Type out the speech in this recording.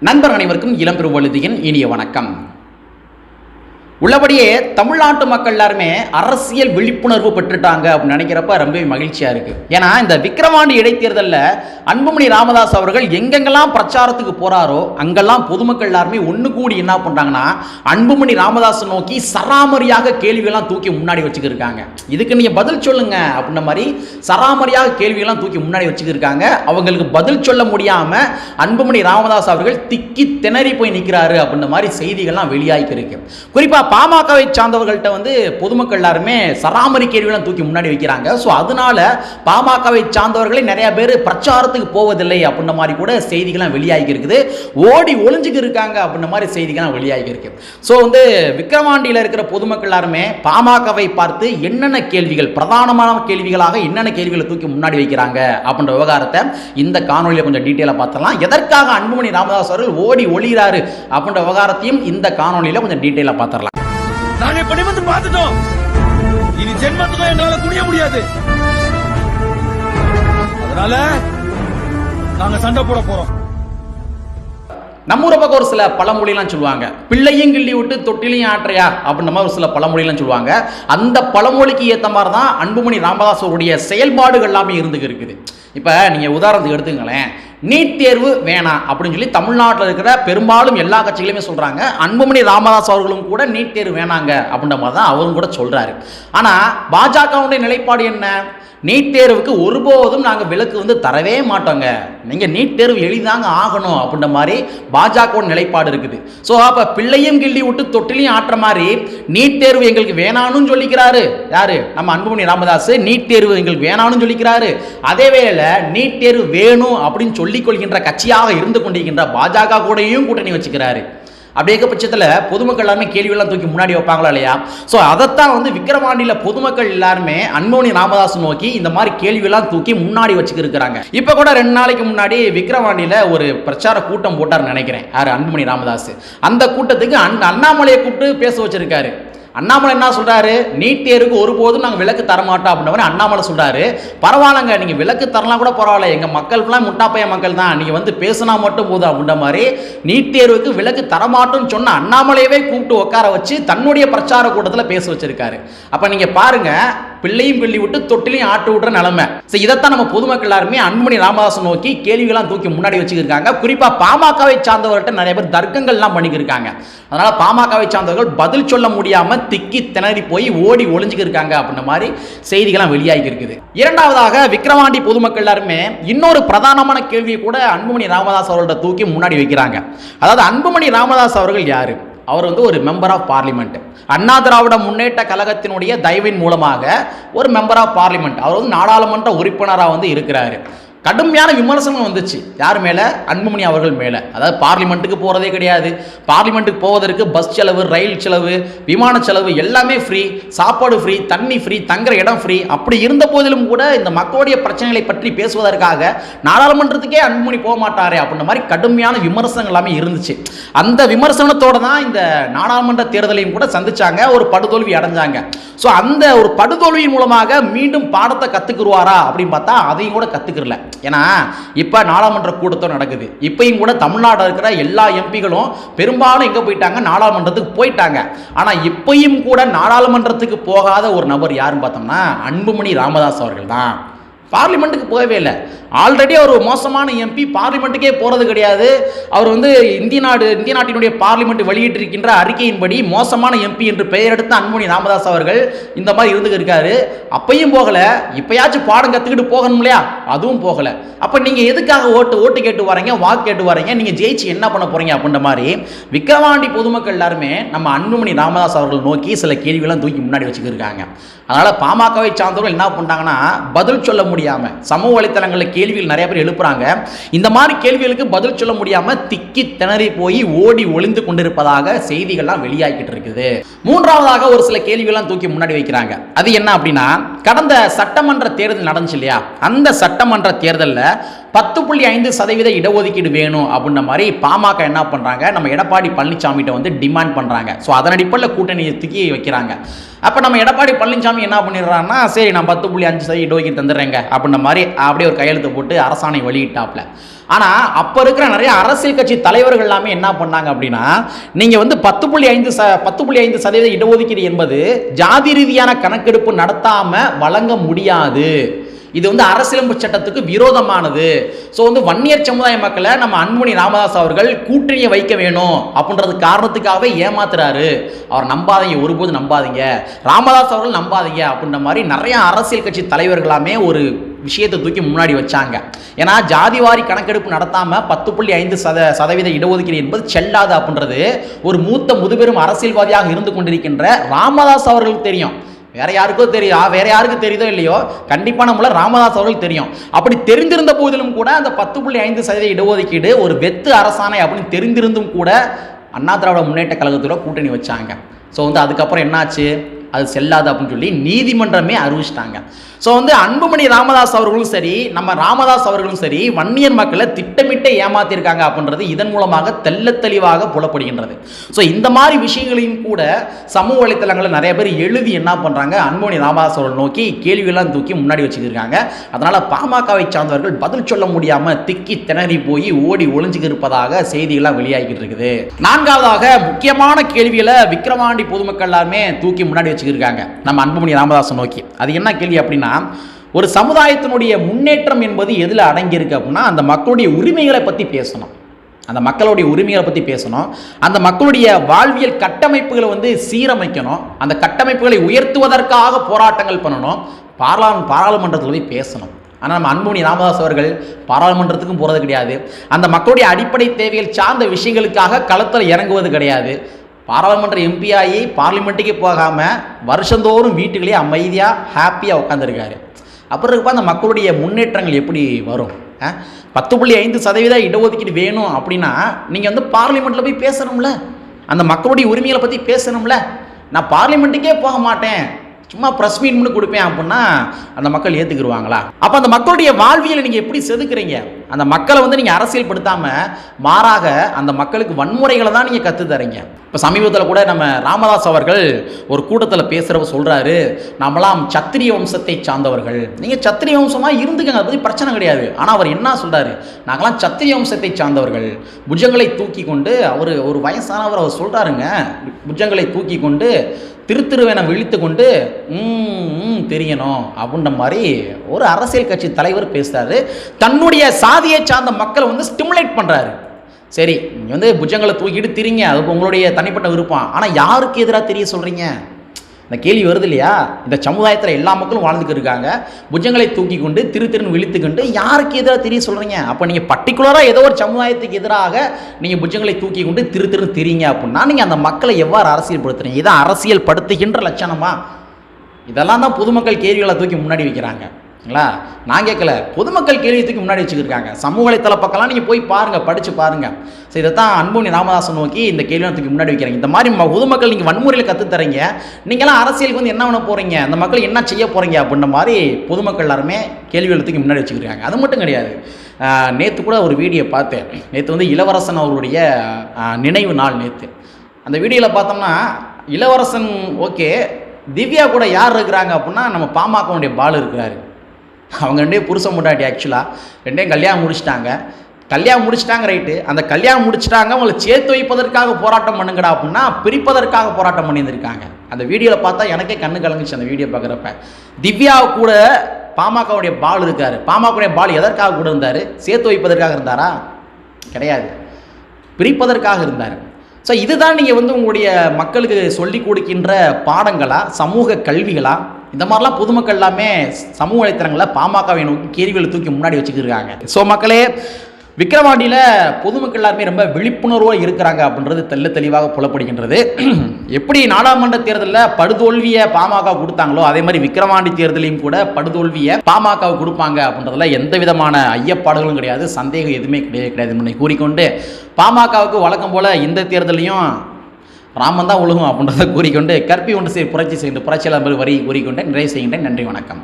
நண்பர் அனைவருக்கும் இளம்பெருவழுதியின் இனிய வணக்கம். உள்ளபடியே தமிழ்நாட்டு மக்கள் எல்லாருமே அரசியல் விழிப்புணர்வு பெற்றுட்டாங்க அப்படின்னு நினைக்கிறப்ப ரொம்பவே மகிழ்ச்சியா இருக்கு. ஏன்னா இந்த விக்கிரவாண்டி இடைத்தேர்தலில் அன்புமணி ராமதாஸ் அவர்கள் எங்கெங்கெல்லாம் பிரச்சாரத்துக்கு போறாரோ அங்கெல்லாம் பொதுமக்கள் எல்லாருமே ஒன்று கூடி என்ன பண்றாங்கன்னா அன்புமணி ராமதாஸ் நோக்கி சராமரியாக கேள்விகள்லாம் தூக்கி முன்னாடி வச்சுக்கிருக்காங்க. இதுக்கு நீங்க பதில் சொல்லுங்க அப்படின்ற மாதிரி சராமரியாக கேள்விகள்லாம் தூக்கி முன்னாடி வச்சுக்கிருக்காங்க. அவங்களுக்கு பதில் சொல்ல முடியாம அன்புமணி ராமதாஸ் அவர்கள் திக்கி திணறி போய் நிற்கிறாரு அப்படின்ற மாதிரி செய்திகள்லாம் வெளியாகி இருக்கு குறிப்பா பாமகவை சார்ந்தவர்கள்ட்ட வந்து பொதுமக்கள் எல்லாருமே சராமரி கேள்வியெல்லாம் தூக்கி முன்னாடி வைக்கிறாங்க. ஸோ அதனால பாமகவை சார்ந்தவர்களே நிறைய பேர் பிரச்சாரத்துக்கு போவதில்லை அப்படின்ற மாதிரி கூட செய்திகள்லாம் வெளியாகி இருக்குது. ஓடி ஒளிஞ்சுக்கு இருக்காங்க அப்படின்ற மாதிரி செய்திகள்லாம் வெளியாகி இருக்கு. ஸோ வந்து விக்கிரவாண்டியில் இருக்கிற பொதுமக்கள் எல்லாருமே பாமகவை பார்த்து என்னென்ன கேள்விகள் பிரதானமான கேள்விகளாக என்னென்ன கேள்விகளை தூக்கி முன்னாடி வைக்கிறாங்க அப்படின்ற விவகாரத்தை இந்த காணொலியில் கொஞ்சம் டீட்டெயிலாக பார்த்தலாம் எதற்காக அன்புமணி ராமதாஸ் அவர்கள் ஓடி ஒளிகிறாரு அப்படின்ற விவகாரத்தையும் இந்த காணொலியில் கொஞ்சம் டீட்டெயிலாக பார்த்துடலாம். நாங்க இப்ப நிமிர்ந்து பார்த்துட்டோம். இனி ஜென்மத்துக்கும் எங்களால துணிய முடியாது. அதனால நாங்க சண்டை போட போறோம். நம்ம ஊரை பக்கம் ஒரு சில பழமொழிலாம் சொல்லுவாங்க. பிள்ளையும் கிள்ளி விட்டு தொட்டிலையும் ஆற்றையா? அப்படின்ற மாதிரி ஒரு சில பழமொழிலாம் சொல்லுவாங்க. அந்த பழமொழிக்கு ஏற்ற மாதிரி தான் அன்புமணி ராமதாஸ் அவருடைய செயல்பாடுகள் எல்லாமே இருந்துக்கு இருக்குது. இப்போ நீங்கள் உதாரணத்துக்கு எடுத்துங்களேன் நீட் தேர்வு வேணாம் அப்படின்னு சொல்லி தமிழ்நாட்டில் இருக்கிற பெரும்பாலும் எல்லா கட்சிகளுமே சொல்கிறாங்க அன்புமணி ராமதாஸ் அவர்களும் கூட நீட் தேர்வு வேணாங்க அப்படின்ற மாதிரி தான் அவரும் கூட சொல்கிறாரு ஆனால் பாஜகவுடைய நிலைப்பாடு என்ன? நீட் தேர்வுக்கு ஒருபோதும் நாங்கள் விலக்கு வந்து தரவே மாட்டோங்க. நீங்கள் நீட் தேர்வு எளிதாங்க ஆகணும் அப்படின்ற மாதிரி பாஜகவோட நிலைப்பாடு இருக்குது. ஸோ அப்போ பிள்ளையும் கிள்ளி விட்டு தொட்டிலையும் ஆட்டுற மாதிரி நீட் தேர்வு எங்களுக்கு வேணான்னு சொல்லிக்கிறாரு. யாரு? நம்ம அன்புமணி ராமதாஸ். நீட் தேர்வு எங்களுக்கு வேணான்னு சொல்லிக்கிறாரு. அதே வேளையில் நீட் தேர்வு வேணும் அப்படின்னு சொல்லி சொல்லிக்கொள்கின்ற கட்சியாக இருந்து கொண்டிருக்கின்ற பாஜக கூடயும் கூட்டணி வச்சுக்கிறாரு. அப்படியே இருக்க பட்சத்தில் பொதுமக்கள் எல்லாருமே கேள்வியெல்லாம் தூக்கி முன்னாடி வைப்பாங்களா இல்லையா? ஸோ அதைத்தான் வந்து விக்கிரவாண்டியில் பொதுமக்கள் எல்லாருமே அன்போனி ராமதாஸ் நோக்கி இந்த மாதிரி கேள்வியெல்லாம் தூக்கி முன்னாடி வச்சுக்கிருக்கிறாங்க. இப்போ கூட ரெண்டு நாளைக்கு முன்னாடி விக்கிரவாண்டியில் ஒரு பிரச்சார கூட்டம் போட்டார் நினைக்கிறேன். யார்? அன்புமணி ராமதாஸ் அந்த கூட்டத்துக்கு அன் அண்ணாமலையை கூப்பிட்டு பேச வச்சிருக்காரு. அண்ணாமலை என்ன சொல்றாரு? நீட் தேர்வுக்கு ஒருபோதும் நாங்கள் விலக்கு தர மாட்டோம் அப்படின்ற அண்ணாமலை சொல்றாரு. பரவாயில்லங்க நீங்க விலக்கு தரலாம் கூட பரவாயில்ல. எங்க மக்கள் ஃபுல்லாக முட்டாப்பைய மக்கள் தான் நீங்க வந்து பேசினா மட்டும் போதும் அப்படின்ற மாதிரி நீட் தேர்வுக்கு விலக்கு தரமாட்டோம்னு சொன்ன அண்ணாமலையவே கூப்பிட்டு உட்கார வச்சு தன்னுடைய பிரச்சார கூட்டத்தில் பேச வச்சிருக்காரு. அப்ப நீங்க பாருங்க பிள்ளையும் கிள்ளி விட்டு தொட்டிலையும் ஆட்டு விடுற நிலைமை. ஸோ இதைத்தான் நம்ம பொதுமக்கள் எல்லாருமே அன்புமணி ராமதாசன் நோக்கி கேள்விகள்லாம் தூக்கி முன்னாடி வச்சுக்கிருக்காங்க. குறிப்பா பாமகவை சார்ந்தவர்கிட்ட நிறைய பேர் தர்க்கங்கள்லாம் பண்ணிக்கிருக்காங்க. அதனால பாமகவை சார்ந்தவர்கள் பதில் சொல்ல முடியாம திக்கி திணறி போய் ஓடி ஒளிஞ்சுக்கிருக்காங்க அப்படின்ற மாதிரி செய்திகள்லாம் வெளியாகி இருக்குது இரண்டாவதாக விக்ரவாண்டி பொதுமக்கள் எல்லாருமே இன்னொரு பிரதானமான கேள்வியை கூட அன்புமணி ராமதாஸ் அவர்கள்ட்ட தூக்கி முன்னாடி வைக்கிறாங்க. அதாவது அன்புமணி ராமதாஸ் அவர்கள் யாரு? அவர் வந்து ஒரு member of parliament Anna Dravida Munnetra கழகத்தினுடைய தயவின் மூலமாக ஒரு மெம்பர் ஆஃப் பார்லிமெண்ட் அவர் வந்து நாடாளுமன்ற உறுப்பினராக வந்து இருக்கிறாரு. கடுமையான விமர்சனம் வந்துச்சு. யார் மேலே? அன்புமணி அவர்கள் மேலே. அதாவது பார்லிமெண்ட்டுக்கு போகிறதே கிடையாது. பார்லிமெண்ட்டுக்கு போவதற்கு பஸ் செலவு ரயில் செலவு விமான செலவு எல்லாமே ஃப்ரீ சாப்பாடு ஃப்ரீ தண்ணி ஃப்ரீ தங்குற இடம் ஃப்ரீ அப்படி இருந்த போதிலும் கூட இந்த மக்களுடைய பிரச்சனைகளை பற்றி பேசுவதற்காக நாடாளுமன்றத்துக்கே அன்புமணி போக மாட்டாரே அப்படின்ற மாதிரி கடுமையான விமர்சனங்கள் எல்லாமே இருந்துச்சு. அந்த விமர்சனத்தோடு தான் இந்த நாடாளுமன்ற தேர்தலையும் கூட சந்திச்சாங்க. ஒரு படுதோல்வி அடைஞ்சாங்க. ஸோ அந்த ஒரு படுதோல்வியின் மூலமாக மீண்டும் பாடத்தை கற்றுக்குருவாரா அப்படின்னு பார்த்தா அதையும் கூட கற்றுக்கிறல ஏன்னா இப்போ நாடாளுமன்ற கூட்டத்தொடர் நடக்குது. இப்பையும் கூட தமிழ்நாட்டில் இருக்கிற எல்லா எம்பிகளும் பெரும்பாலும் எங்கே போயிட்டாங்க? நாடாளுமன்றத்துக்கு போயிட்டாங்க. ஆனால் இப்பையும் கூட நாடாளுமன்றத்துக்கு போகாத ஒரு நபர் யாருன்னு பார்த்தோம்னா அன்புமணி ராமதாஸ் அவர்கள் தான். பார்லிமெண்ட்டுக்கு போகவே இல்லை. ஆல்ரெடி அவர் மோசமான எம்பி பார்லிமெண்ட்டுக்கே போகிறது கிடையாது. அவர் வந்து இந்திய நாடு இந்திய நாட்டினுடைய பார்லிமெண்ட் வெளியிட்டிருக்கின்ற அறிக்கையின்படி மோசமான எம்பி என்று பெயர் எடுத்த அன்புமணி ராமதாஸ் அவர்கள் இந்த மாதிரி இருந்துக்கு இருக்காரு அப்பையும் போகலை. இப்பயாச்சும் பாடம் கற்றுக்கிட்டு போகணும் இல்லையா? அதுவும் போகலை. அப்போ நீங்கள் எதுக்காக ஓட்டு ஓட்டு கேட்டு வரீங்க வாக்கு கேட்டு வரீங்க? நீங்கள் ஜெயிச்சு என்ன பண்ண போகிறீங்க அப்படின்ற மாதிரி விக்கிரவாண்டி பொதுமக்கள் எல்லாருமே நம்ம அன்புமணி ராமதாஸ் அவர்கள் நோக்கி சில கேள்விகள்லாம் தூக்கி முன்னாடி வச்சுக்கிருக்காங்க. அதனால் பாமகவை சார்ந்தவர்கள் என்ன பண்ணிட்டாங்கன்னா பதில் சொல்ல முடியும் சமூக வலைத்தளங்களில் கேள்விகள் நிறைய பேர் எழுப்புறாங்க. இந்த மாதிரி கேள்விகளுக்கு பதில் சொல்ல முடியாம திக்கி திணறி போய் ஓடி ஒளிந்து கொண்டிருப்பதாக செய்திகள்லாம் வெளியாகிட்டு இருக்குது. மூன்றாவதாக ஒரு சில கேள்விகள்லாம் தூக்கி முன்னாடி வைக்கிறாங்க. அது என்ன அப்படின்னா கடந்த சட்டமன்ற தேர்தல் நடந்துச்சு இல்லையா? அந்த சட்டமன்ற தேர்தலில் பத்து புள்ளி ஐந்து சதவீத இடஒதுக்கீடு வேணும் அப்படின்ற மாதிரி பாமக என்ன பண்ணுறாங்க நம்ம எடப்பாடி பழனிசாமிகிட்ட வந்து டிமாண்ட் பண்ணுறாங்க ஸோ அதன் அடிப்படையில் கூட்டணி தூக்கி வைக்கிறாங்க. அப்போ நம்ம எடப்பாடி பழனிசாமி என்ன பண்ணிடுறாங்கன்னா சரி நான் பத்து புள்ளி அஞ்சு சதவீத இடஒதுக்கீடு தந்துடுறேங்க அப்படின்ற மாதிரி அப்படியே ஒரு கையெழுத்து போட்டு அரசாணை வெளியிட்டாப்ல. ஆனால் அப்போ இருக்கிற நிறைய அரசியல் கட்சி தலைவர்கள் எல்லாமே என்ன பண்ணாங்க அப்படின்னா நீங்கள் வந்து பத்து புள்ளி ஐந்து ச பத்து புள்ளி ஐந்து சதவீத இடஒதுக்கீடு என்பது ஜாதி ரீதியான கணக்கெடுப்பு நடத்தாமல் வழங்க முடியாது. இது வந்து அரசியலமைப்பு சட்டத்துக்கு விரோதமானது. ஸோ வந்து வன்னியர் சமுதாய மக்களை நம்ம அன்புமணி ராமதாஸ் அவர்கள் கூட்டணியை வைக்க வேணும் அப்படின்றது காரணத்துக்காகவே ஏமாத்துறாரு. அவர் நம்பாதீங்க ஒருபோது நம்பாதீங்க. ராமதாஸ் அவர்கள் நம்பாதீங்க அப்படின்ற மாதிரி நிறைய அரசியல் கட்சி தலைவர்களாமே ஒரு விஷயத்தை தூக்கி முன்னாடி வச்சாங்க. ஏன்னா ஜாதிவாரி கணக்கெடுப்பு நடத்தாம பத்து புள்ளி ஐந்து சத சதவீத இடஒதுக்கீடு என்பது செல்லாது அப்படின்றது ஒரு மூத்த முதுபெரும் அரசியல்வாதியாக இருந்து கொண்டிருக்கின்ற ராமதாஸ் அவர்களுக்கு தெரியும். வேற யாருக்கோ தெரியும். வேற யாருக்கு தெரியுதோ இல்லையோ? கண்டிப்பாக நம்மள ராமதாஸ் அவர்கள் தெரியும். அப்படி தெரிந்திருந்த போதிலும் கூட அந்த பத்து புள்ளி ஐந்து சதவீத இடஒதுக்கீடு ஒரு வெத்து அரசாணை அப்படின்னு தெரிந்திருந்தும் கூட அண்ணா திராவிட முன்னேற்ற கழகத்தோட கூட்டணி வச்சாங்க. ஸோ வந்து அதுக்கப்புறம் என்னாச்சு? அது செல்லாது அப்படின்னு சொல்லி நீதிமன்றமே அறிவிச்சிட்டாங்க. ஸோ வந்து அன்புமணி ராமதாஸ் அவர்களும் சரி நம்ம ராமதாஸ் அவர்களும் சரி வன்னியர் மக்களை திட்டமிட்டு ஏமாத்திருக்காங்க அப்படின்றது இதன் மூலமாக தெள்ளத் தெளிவாக புலப்படுகின்றது. ஸோ இந்த மாதிரி விஷயங்களையும் கூட சமூக வலைத்தளங்களில் நிறைய பேர் எழுதி என்ன பண்ணுறாங்க அன்புமணி ராமதாஸ் அவர்கள் நோக்கி கேள்வியெல்லாம் தூக்கி முன்னாடி வச்சுக்கிருக்காங்க. அதனால் பாமகவை சார்ந்தவர்கள் பதில் சொல்ல முடியாமல் திக்கி திணறி போய் ஓடி ஒளிஞ்சுக்கு இருப்பதாக செய்திகள்லாம் வெளியாகிட்டு இருக்குது. நான்காவதாக முக்கியமான கேள்விகளை விக்கிரவாண்டி பொதுமக்கள் எல்லாருமே தூக்கி முன்னாடி வச்சுருக்காங்க நம்ம அன்புமணி ராமதாசன் நோக்கி. அது என்ன கேள்வி அப்படின்னா ஒரு சமுதாயத்தினுடைய முன்னேற்றம் என்பது எதில் அடங்கியிருக்கு அப்படின்னா அந்த மக்களுடைய உரிமைகளை பற்றி பேசணும். அந்த மக்களுடைய உரிமைகளை பற்றி பேசணும். அந்த மக்களுடைய வாழ்வியல் கட்டமைப்புகளை வந்து சீரமைக்கணும். அந்த கட்டமைப்புகளை உயர்த்துவதற்காக போராட்டங்கள் பண்ணணும். பாராளு பாராளுமன்றத்தில் போய் பேசணும். ஆனால் நம்ம அன்புமணி ராமதாஸ் அவர்கள் பாராளுமன்றத்துக்கும் போகிறது கிடையாது. அந்த மக்களுடைய அடிப்படை தேவைகள் சார்ந்த விஷயங்களுக்காக களத்தில் இறங்குவது கிடையாது. பாராளுமன்ற எம்பி ஆகி பார்லிமெண்ட்டுக்கே போகாமல் வருஷந்தோறும் வீட்டுகளே அமைதியாக ஹாப்பியாக உட்காந்துருக்காரு அப்புறம் இருக்கப்போ அந்த மக்களுடைய முன்னேற்றங்கள் எப்படி வரும்? ஆ? பத்து புள்ளி ஐந்து சதவீத இடஒதுக்கீடு வேணும் அப்படின்னா நீங்கள் வந்து பார்லிமெண்ட்டில் போய் பேசணும்ல. அந்த மக்களுடைய உரிமைகளை பற்றி பேசணும்ல. நான் பார்லிமெண்ட்டுக்கே போக மாட்டேன். சும்மா ப்ரெஸ் மீட் பண்ணி கொடுப்பேன் அப்படின்னா அந்த மக்கள் ஏற்றுக்குருவாங்களா அப்போ அந்த மக்களுடைய வாழ்வியலை நீங்கள் எப்படி செதுக்குறீங்க? அந்த மக்களை வந்து நீங்கள் அரசியல் படுத்தாமல் மாறாக அந்த மக்களுக்கு வன்முறைகளை தான் நீங்கள் கற்றுத்தரீங்க இப்போ சமீபத்தில் கூட நம்ம ராமதாஸ் அவர்கள் ஒரு கூட்டத்தில் பேசுகிறவ சொல்கிறாரு நம்மளாம் சத்திரிய வம்சத்தை சார்ந்தவர்கள். நீங்கள் சத்திரிய வம்சமாக இருந்துக்கங்க அதை பற்றி பிரச்சனை கிடையாது. ஆனால் அவர் என்ன சொல்கிறாரு நாங்களாம் சத்திரிய வம்சத்தை சார்ந்தவர்கள். புஜங்களை தூக்கி கொண்டு அவர் ஒரு வயசானவர் அவர் சொல்கிறாருங்க புஜங்களை தூக்கி கொண்டு திருத்திருவனை விழித்து கொண்டு "ம், ம், தெரியணும் அப்படின்ற மாதிரி ஒரு அரசியல் கட்சி தலைவர் பேசுகிறாரு தன்னுடைய சாதியை சார்ந்த மக்களை வந்து ஸ்டிமுலேட் பண்ணுறாரு சரி நீங்கள் வந்து புஜங்களை தூக்கிட்டு திரிங்க அது உங்களுடைய தனிப்பட்ட விருப்பம். ஆனால் யாருக்கு எதிராக தெரிய சொல்கிறீங்க இந்த கேள்வி வருது இல்லையா? இந்த சமுதாயத்தில் எல்லா மக்களும் வாழ்ந்துட்டு இருக்காங்க. புஜங்களை தூக்கி கொண்டு திரு திருன்னு விழித்துக்கொண்டு யாருக்கு எதிராக தெரிய சொல்கிறீங்க அப்போ நீங்கள் பர்டிகுலராக ஏதோ ஒரு சமுதாயத்துக்கு எதிராக நீங்கள் புஜங்களை தூக்கி கொண்டு திரு திருன்னு தெரியுங்க அப்படின்னா நீங்கள் அந்த மக்களை எவ்வாறு அரசியல்படுத்துறீங்க? இதான் அரசியல் படுத்துகின்ற லட்சணமா? இதெல்லாம் தான் பொதுமக்கள் கேள்விகளை தூக்கி முன்னாடி வைக்கிறாங்க. ங்களா நான் கேட்கல. பொதுமக்கள் கேள்வி முன்னாடி வச்சுக்கிருக்காங்க. சமூக வலைத்தள பக்கம்லாம் நீங்கள் போய் பாருங்கள் படித்து பாருங்கள் ஸோ இதை தான் அன்புமணி ராமதாசன் நோக்கி இந்த கேள்வி தூக்கி முன்னாடி வைக்கிறாங்க. இந்த மாதிரி ம- பொதுமக்கள் நீங்கள் வன்முறையில் கற்றுத்தரீங்க நீங்களாம் அரசியலுக்கு வந்து என்ன பண்ண போகிறீங்க அந்த மக்கள் என்ன செய்ய போகிறீங்க அப்படின்ற மாதிரி பொதுமக்கள் எல்லாருமே கேள்வி எழுத்துக்கு முன்னாடி வச்சுக்கிறாங்க அது மட்டும் கிடையாது. நேற்று கூட ஒரு வீடியோ பார்த்தேன். நேற்று வந்து இளவரசன் அவருடைய நினைவு நாள் நேற்று அந்த வீடியோவில் பார்த்தோம்னா இளவரசன் ஓகே திவ்யா கூட யார் இருக்கிறாங்க அப்படின்னா நம்ம பாமகவுடைய பால் இருக்கிறாரு. அவங்க ரெண்டே புருஷன் முட்டாட்டி ஆக்சுவலாக ரெண்டையும் கல்யாணம் முடிச்சிட்டாங்க. கல்யாணம் முடிச்சிட்டாங்க ரைட்டு அந்த கல்யாணம் முடிச்சிட்டாங்க உங்களை சேர்த்து வைப்பதற்காக போராட்டம் பண்ணுங்கடா அப்படின்னா பிரிப்பதற்காக போராட்டம் பண்ணியிருந்திருக்காங்க. அந்த வீடியோவில் பார்த்தா எனக்கே கண்ணு கலங்குச்சு அந்த வீடியோ பார்க்குறப்ப. திவ்யா கூட பாமகவுடைய பால் இருக்கார். பாமகவுடைய பால் எதற்காக கூட இருந்தார்? சேர்த்து வைப்பதற்காக இருந்தாரா? கிடையாது. பிரிப்பதற்காக இருந்தார். ஸோ இதுதான் நீங்கள் வந்து உங்களுடைய மக்களுக்கு சொல்லி கொடுக்கின்ற பாடங்களா? சமூக கல்விகளா? இந்த மாதிரிலாம் பொதுமக்கள் எல்லாமே சமூக வலைத்தளங்களில் பாமகவை நோக்கி கேள்விகளை தூக்கி முன்னாடி வச்சுக்கிருக்காங்க. ஸோ மக்களே விக்கிரவாண்டியில் பொதுமக்கள் எல்லாருமே ரொம்ப விழிப்புணர்வாக இருக்கிறாங்க அப்படின்றது தெல்ல தெளிவாக புலப்படுகின்றது. எப்படி நாடாளுமன்ற தேர்தலில் படுதோல்வியை பாமக கொடுத்தாங்களோ அதே மாதிரி விக்கிரவாண்டி தேர்தலையும் கூட படுதோல்வியை பாமக கொடுப்பாங்க அப்படின்றதுல எந்த விதமான ஐயப்பாடுகளும் கிடையாது சந்தேகம் எதுவுமே கிடையாது கிடையாது கூறிக்கொண்டு பாமகவுக்கு வழக்கம் போல் இந்த தேர்தலையும் ராமன் தான் ஒழுகும் அப்படின்றத கூறிக்கொண்டு கற்பி ஒன்று சரி புரட்சி செய்கின்ற புரட்சியாளர் வரி கூறிக்கொண்டு நிறைவு செய்கின்றேன். நன்றி வணக்கம்.